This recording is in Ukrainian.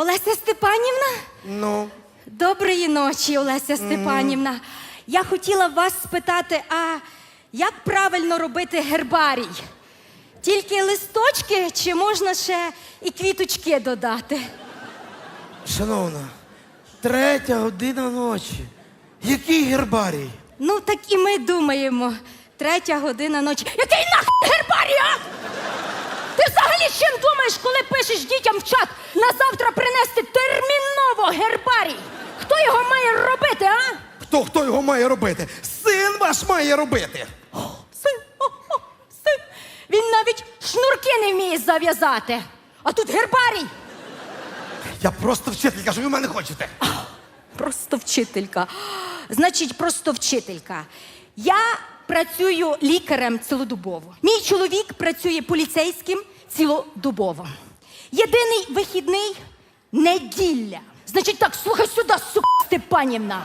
Олеся Степанівна? Ну, Доброї ночі, Олеся Степанівна. Я хотіла вас спитати, а як правильно робити гербарій? Тільки листочки чи можна ще і квіточки додати? шановна, третя година ночі. Який гербарій? Ну, так і ми думаємо. Третя година ночі. Який нахуй гербарій, а? Ти взагалі чим думаєш, коли пишеш дітям в чат на завтра гербарій? Хто його має робити, а? Хто хто його має робити? Син ваш має робити. Син, о, о, син. Він навіть шнурки не вміє зав'язати. А тут гербарій. Я просто вчителька, що ви мене хочете. Просто вчителька. Значить, просто вчителька. Я працюю лікарем цілодобово. Мій чоловік працює поліцейським цілодобово. Єдиний вихідний неділя. Значить так, слухай сюди, сука Степанівна.